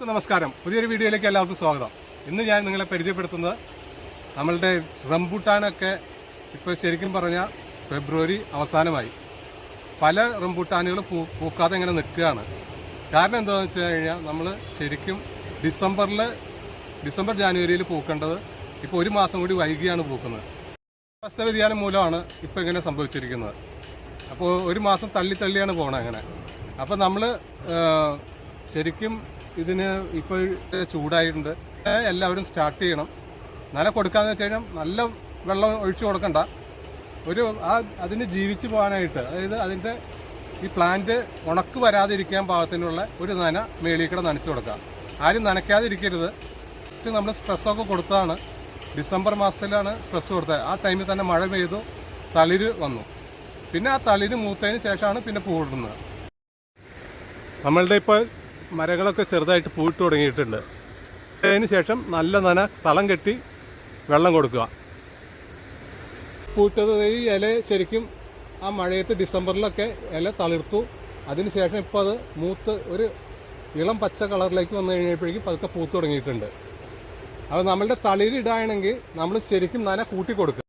നമസ്കാരം. പുതിയൊരു വീഡിയോയിലേക്ക് എല്ലാവർക്കും സ്വാഗതം. ഇന്ന് ഞാൻ നിങ്ങളെ പരിചയപ്പെടുത്തുന്നത് നമ്മളുടെ റംബൂട്ടാനൊക്കെ ഇപ്പോൾ ശരിക്കും പറഞ്ഞാൽ ഫെബ്രുവരി അവസാനമായി. പല റംബൂട്ടാനുകൾ പൂ പൂക്കാതെ ഇങ്ങനെ നിൽക്കുകയാണ്. കാരണം എന്താണെന്ന് വെച്ച് കഴിഞ്ഞാൽ നമ്മൾ ശരിക്കും ഡിസംബറിൽ ഡിസംബർ ജാനുവരിയിൽ പൂക്കേണ്ടത് ഇപ്പോൾ ഒരു മാസം കൂടി വൈകിയാണ് പൂക്കുന്നത്. കാലാവസ്ഥ വ്യതിയാനം മൂലമാണ് ഇപ്പോൾ ഇങ്ങനെ സംഭവിച്ചിരിക്കുന്നത്. അപ്പോൾ ഒരു മാസം തള്ളി തള്ളിയാണ് പോകണത് അങ്ങനെ. അപ്പോൾ നമ്മൾ ശരിക്കും ഇതിന് ഇപ്പോൾ ചൂടായിട്ടുണ്ട്. എല്ലാവരും സ്റ്റാർട്ട് ചെയ്യണം. നന കൊടുക്കാന്ന് വെച്ച് കഴിഞ്ഞാൽ നല്ല വെള്ളം ഒഴിച്ചു കൊടുക്കണ്ട. ഒരു ആ അതിന് ജീവിച്ചു പോകാനായിട്ട് അതായത് അതിന്റെ ഈ പ്ലാന്റ് ഉണക്ക് വരാതിരിക്കാൻ പാകത്തിനുള്ള ഒരു നന മേളിക്കടെ നനച്ചു കൊടുക്കുക ആരും നനയ്ക്കാതിരിക്കരുത്. നമ്മൾ സ്ട്രെസ്സൊക്കെ കൊടുത്തതാണ്. ഡിസംബർ മാസത്തിലാണ് സ്ട്രെസ് കൊടുത്തത്. ആ ടൈമിൽ തന്നെ മഴ പെയ്തു തളിര് വന്നു. പിന്നെ ആ തളിര് മൂത്തതിന് ശേഷമാണ് പിന്നെ പൂവിടുന്നത്. നമ്മളുടെ ഇപ്പോൾ മരങ്ങളൊക്കെ ചെറുതായിട്ട് പൂട്ട് തുടങ്ങിയിട്ടുണ്ട്. അതിന് ശേഷം നല്ല നന തളം കെട്ടി വെള്ളം കൊടുക്കുക. പൂട്ടത് ഈ ഇല ശരിക്കും ആ മഴയത്ത് ഡിസംബറിലൊക്കെ ഇല തളിർത്തു. അതിനുശേഷം ഇപ്പോൾ അത് മൂത്ത് ഒരു ഇളം പച്ച കളറിലേക്ക് വന്നു കഴിഞ്ഞപ്പോഴേക്കും പതുക്കെ പൂത്ത് തുടങ്ങിയിട്ടുണ്ട്. അപ്പോൾ നമ്മളുടെ തളിരിടാണെങ്കിൽ നമ്മൾ ശരിക്കും നന കൂട്ടി കൊടുക്കുക.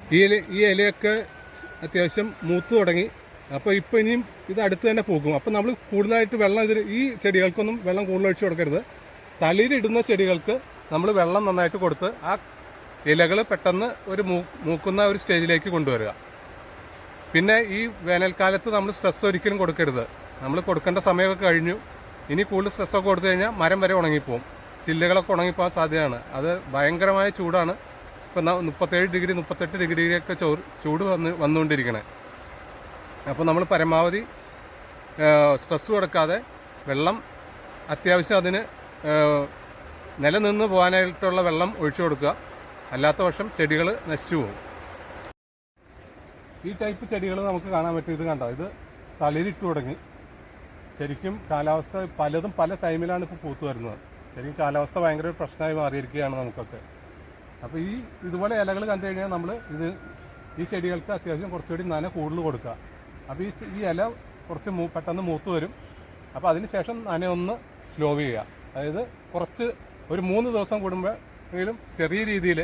ഈ ഇല ഈ ഇലയൊക്കെ അത്യാവശ്യം മൂത്ത് തുടങ്ങി. അപ്പോൾ ഇപ്പോൾ ഇനിയും ഇത് അടുത്ത് തന്നെ പോകും. അപ്പോൾ നമ്മൾ കൂടുതലായിട്ട് വെള്ളം ഇതിൽ ഈ ചെടികൾക്കൊന്നും വെള്ളം കൂടുതൽ ഒഴിച്ചു കൊടുക്കരുത്. തളിരിടുന്ന ചെടികൾക്ക് നമ്മൾ വെള്ളം നന്നായിട്ട് കൊടുത്ത് ആ ഇലകൾ പെട്ടെന്ന് ഒരു മൂക്കുന്ന ഒരു സ്റ്റേജിലേക്ക് കൊണ്ടുവരിക. പിന്നെ ഈ വേനൽക്കാലത്ത് നമ്മൾ സ്ട്രെസ് ഒരിക്കലും കൊടുക്കരുത്. നമ്മൾ കൊടുക്കേണ്ട സമയമൊക്കെ കഴിഞ്ഞു. ഇനി കൂടുതൽ സ്ട്രെസ്സൊക്കെ കൊടുത്തു കഴിഞ്ഞാൽ മരം വരെ ഉണങ്ങിപ്പോവും. ചില്ലകളൊക്കെ ഉണങ്ങിപ്പോകാൻ സാധ്യതയാണ്. അത് ഭയങ്കരമായ ചൂടാണ്. ഇപ്പം മുപ്പത്തേഴ് ഡിഗ്രി മുപ്പത്തെട്ട് ഡിഗ്രിയൊക്കെ ചൂട് വന്ന് വന്നുകൊണ്ടിരിക്കണേ. അപ്പോൾ നമ്മൾ പരമാവധി സ്ട്രെസ് കൊടുക്കാതെ വെള്ളം അത്യാവശ്യം അതിന് നിലനിന്ന് പോകാനായിട്ടുള്ള വെള്ളം ഒഴിച്ചു കൊടുക്കുക. അല്ലാത്ത പക്ഷം ചെടികൾ നശിച്ചു പോകും. ഈ ടൈപ്പ് ചെടികൾ നമുക്ക് കാണാൻ പറ്റും. ഇത് കണ്ടോ? ഇത് തളിരിട്ട് തുടങ്ങി. ശരിക്കും കാലാവസ്ഥ പലതും പല ടൈമിലാണ് ഇപ്പോൾ പൂത്തു വരുന്നത്. ശരിക്കും കാലാവസ്ഥ ഭയങ്കര ഒരു പ്രശ്നമായി മാറിയിരിക്കുകയാണ് നമുക്കൊക്കെ. അപ്പോൾ ഈ ഇതുപോലെ ഇലകൾ കണ്ടു കഴിഞ്ഞാൽ നമ്മൾ ഇത് ഈ ചെടികൾക്ക് അത്യാവശ്യം കുറച്ചുകൂടി നന കൂടുതൽ കൊടുക്കുക. അപ്പോൾ ഈ ഈ ഇല കുറച്ച് മൂ പെട്ടെന്ന് മൂത്ത് വരും. അപ്പോൾ അതിന് ശേഷം നന ഒന്ന് സ്ലോ ചെയ്യുക. അതായത് കുറച്ച് ഒരു മൂന്ന് ദിവസം കൂടുമ്പോഴെങ്കിലും ചെറിയ രീതിയിൽ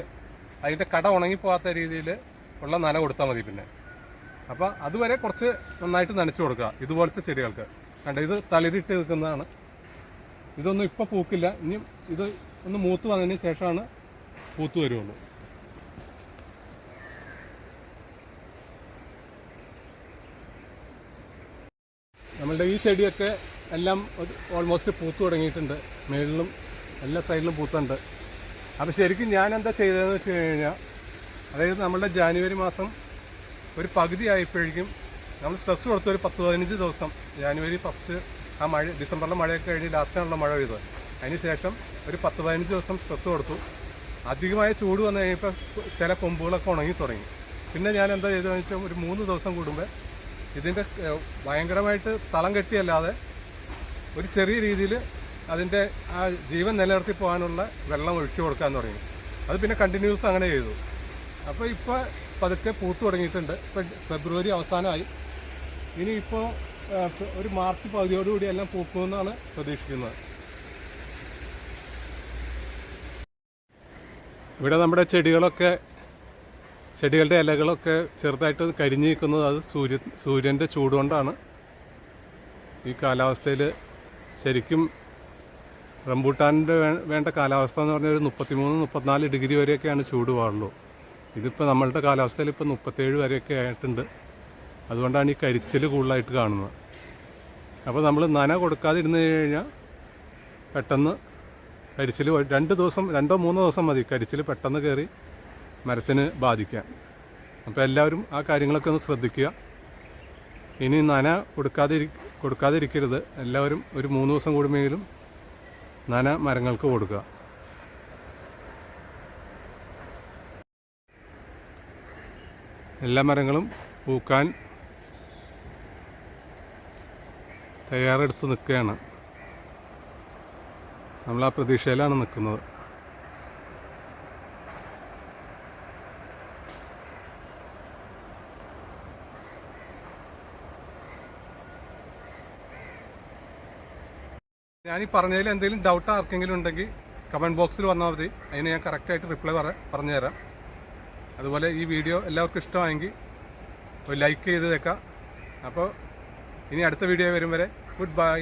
അതിന്റെ കട ഉണങ്ങിപ്പോകാത്ത രീതിയിൽ ഉള്ള നന കൊടുത്താൽ മതി പിന്നെ. അപ്പോൾ അതുവരെ കുറച്ച് നന്നായിട്ട് നനച്ചു കൊടുക്കുക. ഇതുപോലത്തെ ചെടികൾക്ക്. കണ്ട ഇത് തളിരിട്ട് നിൽക്കുന്നതാണ്. ഇതൊന്നും ഇപ്പോൾ പൂക്കില്ല. ഇനിയും ഇത് ഒന്ന് മൂത്ത് വന്നതിന് ശേഷമാണ് പൂത്ത് വരുള്ളൂ. നമ്മളുടെ ഈ ചെടിയൊക്കെ എല്ലാം ഓൾമോസ്റ്റ് പൂത്തു തുടങ്ങിയിട്ടുണ്ട്. മേളിലും എല്ലാ സൈഡിലും പൂത്തുണ്ട്. അപ്പോൾ ശരിക്കും ഞാൻ എന്താ ചെയ്തതെന്ന് വെച്ച് കഴിഞ്ഞാൽ അതായത് നമ്മളുടെ ജാനുവരി മാസം ഒരു പകുതി ആയപ്പോഴേക്കും നമ്മൾ സ്ട്രെസ് കൊടുത്ത ഒരു പത്ത് പതിനഞ്ച് ദിവസം. ജാനുവരി ഫസ്റ്റ് ആ മഴ ഡിസംബറിലെ മഴയൊക്കെ കഴിഞ്ഞ് ലാസ്റ്റിനാണല്ലോ മഴ പെയ്തത്. അതിന് ശേഷം ഒരു പത്ത് പതിനഞ്ച് ദിവസം സ്ട്രെസ് കൊടുത്തു. അധികമായ ചൂട് വന്നു കഴിഞ്ഞപ്പോൾ ചില കൊമ്പുകളൊക്കെ ഉണങ്ങി തുടങ്ങി. പിന്നെ ഞാൻ എന്താ ചെയ്തതെന്ന് വെച്ചാൽ ഒരു മൂന്ന് ദിവസം കൂടുമ്പോൾ ഇതിന്റെ ഭയങ്കരമായിട്ട് തളം കെട്ടിയല്ലാതെ ഒരു ചെറിയ രീതിയിൽ അതിന്റെ ആ ജീവൻ നിലനിർത്തി പോകാനുള്ള വെള്ളം ഒഴിച്ചു കൊടുക്കാൻ തുടങ്ങി. അത് പിന്നെ കണ്ടിന്യൂസ് അങ്ങനെ ചെയ്തു. അപ്പോൾ ഇപ്പോൾ പതുക്കെ പൂത്തു തുടങ്ങിയിട്ടുണ്ട്. ഫെബ്രുവരി അവസാനമായി. ഇനിയിപ്പോൾ ഒരു മാർച്ച് പകുതിയോടുകൂടി എല്ലാം പൂക്കുമെന്നാണ് പ്രതീക്ഷിക്കുന്നത്. ഇവിടെ നമ്മുടെ ചെടികളൊക്കെ ചെടികളുടെ ഇലകളൊക്കെ ചെറുതായിട്ട് കരിഞ്ഞു നിൽക്കുന്നത് അത് സൂര്യ സൂര്യന്റെ ചൂടുകൊണ്ടാണ്. ഈ കാലാവസ്ഥയിൽ ശരിക്കും റംബൂട്ടാനിന്റെ വേണ്ട കാലാവസ്ഥ എന്ന് പറഞ്ഞാൽ ഒരു മുപ്പത്തിമൂന്ന് മുപ്പത്തിനാല് ഡിഗ്രി വരെയൊക്കെയാണ് ചൂട് പാടുള്ളൂ. ഇതിപ്പോൾ നമ്മളുടെ കാലാവസ്ഥയിൽ ഇപ്പോൾ മുപ്പത്തേഴ് വരെയൊക്കെ ആയിട്ടുണ്ട്. അതുകൊണ്ടാണ് ഈ കരിച്ചിൽ കൂടുതലായിട്ട് കാണുന്നത്. അപ്പോൾ നമ്മൾ നന കൊടുക്കാതിരുന്ന് കഴിഞ്ഞാൽ പെട്ടെന്ന് കരിച്ചിൽ രണ്ട് ദിവസം രണ്ടോ മൂന്നോ ദിവസം മതി കരിച്ചിൽ പെട്ടെന്ന് കയറി മരത്തിന് ബാധിക്കാൻ അപ്പോൾ എല്ലാവരും ആ കാര്യങ്ങളൊക്കെ ഒന്ന് ശ്രദ്ധിക്കുക. ഇനി നന കൊടുക്കാതിരി കൊടുക്കാതിരിക്കരുത്. എല്ലാവരും ഒരു മൂന്ന് ദിവസം കൂടുമെങ്കിലും നന മരങ്ങൾക്ക് കൊടുക്കുക. എല്ലാ മരങ്ങളും പൂക്കാൻ തയ്യാറെടുത്ത് നിൽക്കുകയാണ്. നമ്മൾ ആ പ്രതീക്ഷയിലാണ് നിൽക്കുന്നത്. ഞാൻ ഈ പറഞ്ഞതിൽ എന്തെങ്കിലും ഡൗട്ട് ആർക്കെങ്കിലും ഉണ്ടെങ്കിൽ കമന്റ് ബോക്സിൽ വന്നാൽ മതി. അതിന് ഞാൻ കറക്റ്റായിട്ട് റിപ്ലൈ പറ പറഞ്ഞുതരാം. അതുപോലെ ഈ വീഡിയോ എല്ലാവർക്കും ഇഷ്ടമായെങ്കിൽ ഒരു ലൈക്ക് ചെയ്ത് ചെയ്തേക്കാം. അപ്പോൾ ഇനി അടുത്ത വീഡിയോ വരും വരെ. Good bye